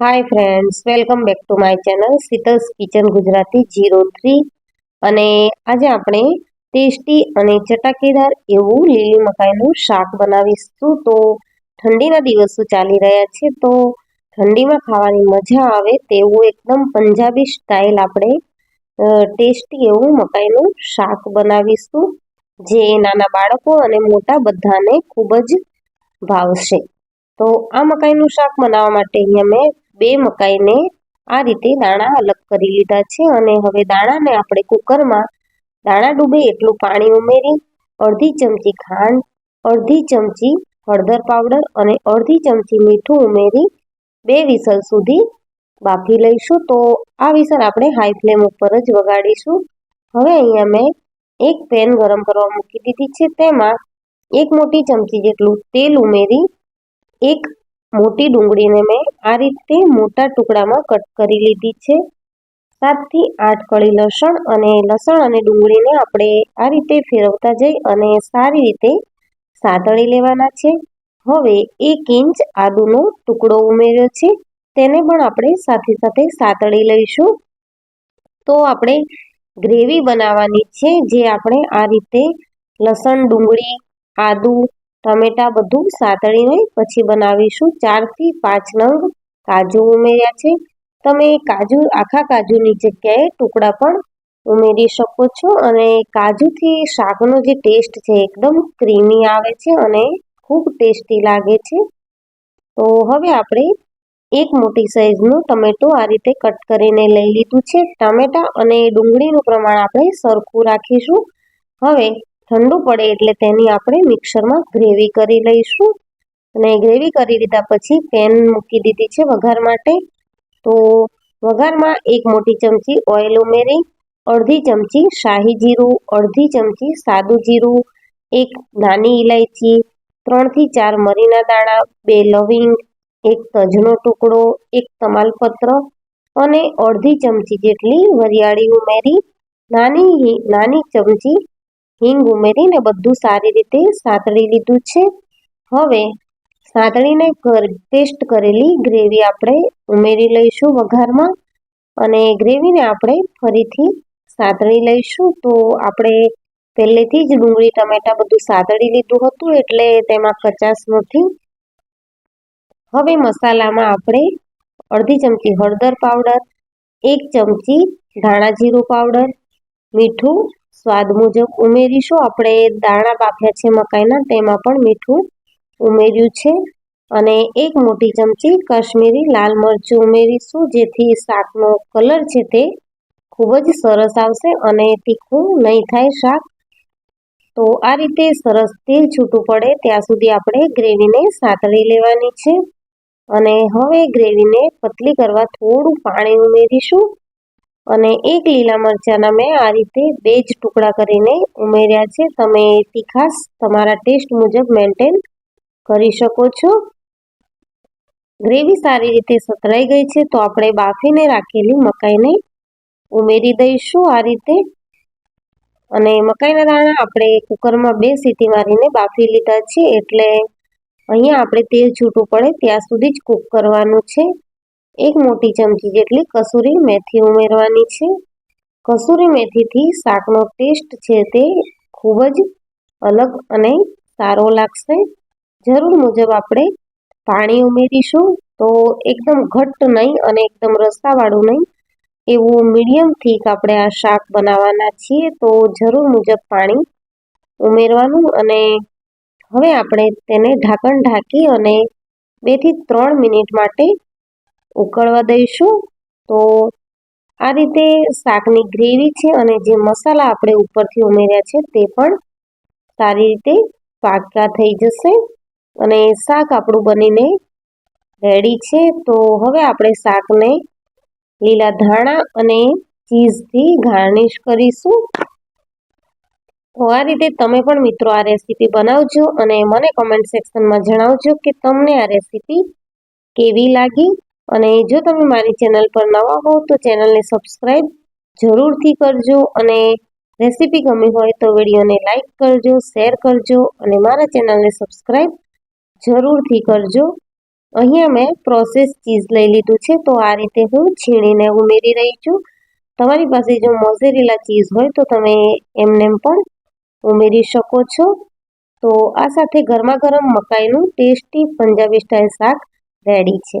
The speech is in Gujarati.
Hi friends welcome back to my channel Sheetal's kitchen Gujarati zero three અને આજે આપણે ટેસ્ટી અને ચટાકેદાર એવું લીલી મકાઈનું શાક બનાવીશું. તો ઠંડીના દિવસો ચાલી રહ્યા છે, તો ઠંડીમાં ખાવાની મજા આવે તેવું એકદમ પંજાબી સ્ટાઇલ આપણે ટેસ્ટી એવું મકાઈનું શાક બનાવીશું, જે નાના બાળકો અને મોટા બધાને ખૂબ જ ભાવશે. તો આ મકાઈનું શાક બનાવવા માટે અહીંયા મેં બે મકાઈને આ રીતે દાણા અલગ કરી લીધા છે અને હવે દાણાને આપણે કુકરમાં દાણા ડૂબે એટલું પાણી ઉમેરી, અડધી ચમચી ખાંડ, અડધી ચમચી હળદર પાવડર અને અડધી ચમચી મીઠું ઉમેરી બે વિસલ સુધી બાફી લઈશું. તો આ વિસલ આપણે હાઈ ફ્લેમ ઉપર જ વગાડીશું. હવે અહીંયા મેં એક પેન ગરમ કરવા મૂકી દીધી છે. તેમાં એક મોટી ચમચી જેટલું તેલ ઉમેરી, એક મોટી ડુંગળીને મેં આ રીતે મોટા ટુકડામાં કટ કરી લીધી છે. સાતથી આઠ કળી લસણ અને લસણ અને ડુંગળીને આપણે આ રીતે ફેરવતા જઈ અને સારી રીતે સાતળી લેવાના છે. હવે એક ઇંચ આદુનો ટુકડો ઉમેર્યો છે. તેને પણ આપણે સાથે સાથે સાતળી લઈશું. તો આપણે ગ્રેવી બનાવવાની છે, જે આપણે આ રીતે લસણ, ડુંગળી, આદુ ટમેટા બધું સાતળીને પછી બનાવીશું ચારથી પાંચ નંગ કાજુ ઉમેર્યા છે. તમે કાજુ, આખા કાજુની જગ્યાએ ટુકડા પણ ઉમેરી શકો છો અને કાજુથી શાકનો જે ટેસ્ટ છે એકદમ ક્રીમી આવે છે અને ખૂબ ટેસ્ટી લાગે છે. તો હવે આપણે એક મોટી સાઈઝનું ટમેટું આ રીતે કટ કરીને લઈ લીધું છે. ટમેટા અને ડુંગળીનું પ્રમાણ આપણે સરખું રાખીશું. હવે ઠંડુ પડે એટલે તેની આપણે મિક્સરમાં ગ્રેવી કરી લઈશું. અને ગ્રેવી કરી લીધા પછી પેન મૂકી દીધી છે વઘાર માટે. તો વઘારમાં એક મોટી ચમચી ઓઇલ ઉમેરી, અડધી ચમચી શાહી જીરું, અડધી ચમચી સાદું જીરું, એક નાની ઇલાયચી ત્રણથી ચાર મરીના દાણા, બે લવિંગ, એક તજનો ટુકડો, એક તમાલપત્ર અને અડધી ચમચી જેટલી વરિયાળી ઉમેરી, નાની નાની ચમચી હિંગ ઉમેરીને બધું સારી રીતે સાતળી લીધું છે. હવે સાતળીને પેસ્ટ કરેલી ગ્રેવી આપણે ઉમેરી લઈશું વઘારમાં અને ગ્રેવીને આપણે ફરીથી સાતળી લઈશું. તો આપણે પહેલેથી જ ડુંગળી, ટમેટા બધું સાતળી લીધું હતું એટલે તેમાં કચાશ નથી. હવે મસાલામાં આપણે અડધી ચમચી હળદર પાવડર, એક ચમચી ધાણા જીરું પાવડર, મીઠું સ્વાદ મુજબ ઉમેરીશું. આપણે દાણા બાફ્યા છે મકાઈના, તેમાં પણ મીઠું ઉમેર્યું છે અને એક મોટી ચમચી કાશ્મીરી લાલ મરચું ઉમેરીશું, જેથી શાકનો કલર છે તે ખૂબ જ સરસ આવશે અને તીખું નહીં થાય શાક. તો આ રીતે સરસ તેલ છૂટું પડે, ત્યાં સુધી આપણે ગ્રેવીને સાતળી લેવાની છે. અને હવે ગ્રેવીને પતલી કરવા થોડું પાણી ઉમેરીશું. અને એક લીલા મરચાંના મેં આ રીતે બે જ ટુકડા કરીને ઉમેર્યા છે. તમે તીખાસ તમારા ટેસ્ટ મુજબ મેન્ટેન કરી શકો છો. ગ્રેવી સારી રીતે સતરાઈ ગઈ છે તો આપણે બાફીને રાખેલી મકાઈને ઉમેરી દઈશું આ રીતે. અને મકાઈના દાણા આપણે કુકરમાં બે સીટી મારીને બાફી લીધા છે એટલે અહીંયા આપણે તેલ છૂટું પડે ત્યાં સુધી જ કૂક કરવાનું છે. એક મોટી ચમચી જેટલી કસૂરી મેથી ઉમેરવાની છે. કસૂરી મેથીથી શાકનો ટેસ્ટ છે તે ખૂબ જ અલગ અને સારો લાગશે. જરૂર મુજબ આપણે પાણી ઉમેરીશું તો એકદમ ઘટ્ટ નહીં અને એકદમ રસાવાળું નહીં. એવું મીડિયમ થીક આપણે આ શાક બનાવવાના છીએ તો જરૂર મુજબ પાણી ઉમેરવાનું અને હવે આપણે તેને ઢાંકણ ઢાંકી અને બેથી ત્રણ મિનિટ માટે ઉકળવા દઈશું. તો આ રીતે શાકની ગ્રેવી છે અને જે મસાલા આપણે ઉપરથી ઉમેર્યા છે તે પણ સારી રીતે પાકા થઈ જશે અને શાક આપણું બનીને રેડી છે. તો હવે આપણે શાકને લીલા ધાણા અને ચીઝથી ગાર્નિશ કરીશું. તો આ રીતે તમે પણ મિત્રો આ રેસીપી બનાવજો અને મને કમેન્ટ સેક્શનમાં જણાવજો કે તમને આ રેસીપી કેવી લાગી. અને જો તમે મારી ચેનલ પર નવા હો તો ચેનલને સબસ્ક્રાઈબ જરૂરથી કરજો અને રેસીપી ગમી હોય તો વિડીયોને લાઈક કરજો શેર કરજો અને મારા ચેનલને સબસ્ક્રાઈબ જરૂરથી કરજો. અહીંયા મેં પ્રોસેસ ચીઝ લઈ લીધું છે તો આ રીતે હું છીણીને ઉમેરી રહી છું. તમારી પાસે જો મોઝેરેલા ચીઝ હોય તો તમે એમનેમ પણ ઉમેરી શકો છો. તો આ સાથે ગરમા ગરમ મકાઈનું ટેસ્ટી પંજાબી સ્ટાઇલ શાક રેડી છે.